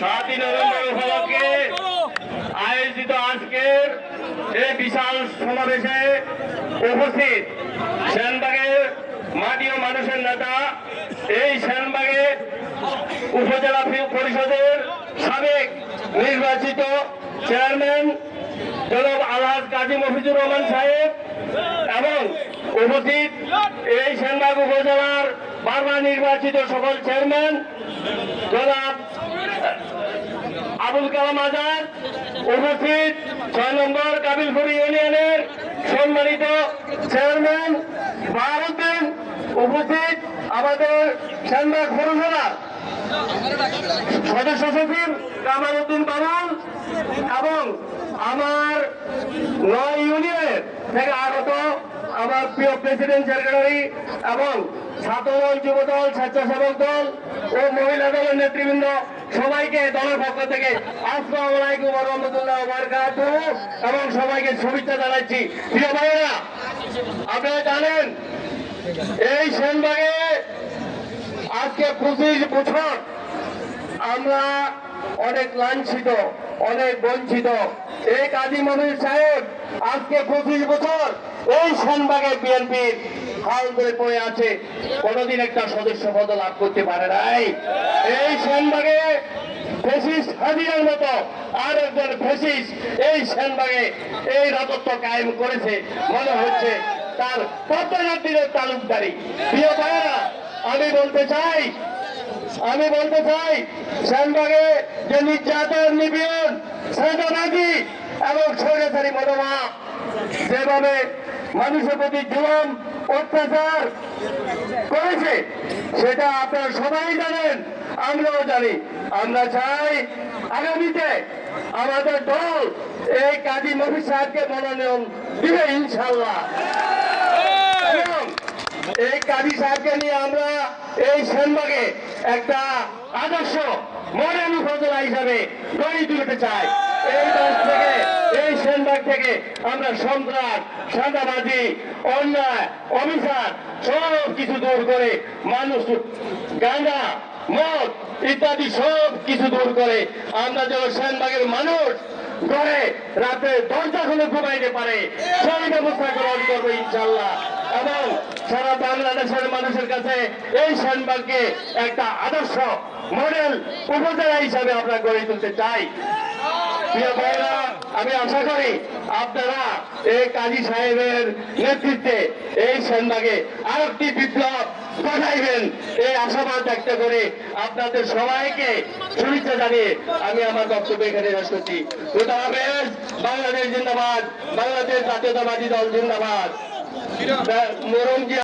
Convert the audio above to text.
সাতই নভেম্বর উপলক্ষে আয়োজিত আজকের এই বিশাল সমাবেশে উপস্থিত সেনবাগের মাটি ও মানুষের নেতা, এই সেনবাগের উপজেলা পরিষদের সাবেক নির্বাচিত চেয়ারম্যান জনাব আলহাজ কাজী মফিজুর রহমান সাহেব এবং উপস্থিত এই সেনবাগ উপজেলার বারবার নির্বাচিত সকল চেয়ারম্যান জনাব আবুল কালাম আজাদ উপস্থিত ছয় নম্বর কাবিলপুর ইউনিয়নের সম্মানিত চেয়ারম্যান বাহারুদ্দিন, উপস্থিত আমাদের সেনবাগ পৌরসভার সদস্য সচিব কামাল উদ্দিন বাবুল এবং আমার নয় ইউনিয়নের থেকে আগত আমার প্রিয় প্রেসিডেন্ট সেক্রেটারি এবং ছাত্রদল, যুবদল, স্বেচ্ছাসেবক দল ও মহিলা দলের নেতৃবৃন্দ সবাইকে দলের পক্ষ থেকে আসসালামু আলাইকুম রহমতুল্লাহ বারকাতুহু এবং সবাইকে শুভেচ্ছা জানাচ্ছি। প্রিয় ভাইয়েরা, আপনারা জানেন, এই সেনবাগে আজকে পঁচিশ বছর আমরা অনেক লাঞ্ছিত, অনেক বঞ্চিত। এই কাজী মনির সাহেব, আজকে পঁচিশ বছর এই সেনবাগে বিএনপির হাল ধরে পড়ে আছে। কোনোদিন একটা সদস্য পদ লাভ করতে পারে নাই। এই সেনবাগে ফেসিস্ট হাজিরার মতো আর একজন ফেসিস্ট এই এই রাজত্ব কায়েম করেছে। মনে হচ্ছে তার পদ্মনাথ দিনের তালুকদারি। প্রিয় ভাইয়েরা, আমি বলতে চাই আমি বলতে চাই শ্যামবাগে যে নির্যাতন, নিপীড়ন সাদাবাজি এবং স্বৈরাচারী মনোমা যেভাবে মানুষের প্রতি জুলম, অত্যাচার করেছে, সেটা আপনারা সবাই জানেন, আমরাও জানি। আমরা চাই আগামীতে আমাদের দল এই কাজী মফিজ সাহেবকে মনোনয়ন দিবে ইনশাল্লাহ এই কাজী সাহেবকে নিয়ে আমরা এই সেনবাগে একটা আদর্শ মডেল উপজেলা হিসাবে গড়ে তুলতে চাই। এই দেশ থেকে, এই সেনবাগ থেকে আমরা সন্ত্রাস, সাদাবাজি, অন্যায় অভিশাপ সব কিছু দূর করে মানুষ, গাঁজা, মদ ইত্যাদি সব কিছু দূর করে আমরা যেন সেনবাগের মানুষ ঘরে রাতে দরজা খুলে ঘুমাইতে পারে। সেই ব্যবস্থা গ্রহণ করব ইনশাল্লাহ এবং সারা বাংলাদেশের মানুষের কাছে এই সেনবাগকে একটা আদর্শ মডেল উপজেলা হিসাবে আমরা গড়ে তুলতে চাই। আমি আশা করি আপনারা এই কাজী সাহেবের নেতৃত্বে এই সেনবাগে আর আরেকটি বিপ্লব ঘটাইবেন। এই আশাবাদ ব্যক্ত করে আপনাদের সবাইকে শুভেচ্ছা জানিয়ে আমি আমার বক্তব্য এখানে শেষ করছি। বাংলাদেশ জিন্দাবাদ, বাংলাদেশ জাতীয়তাবাদী দল জিন্দাবাদ। মরম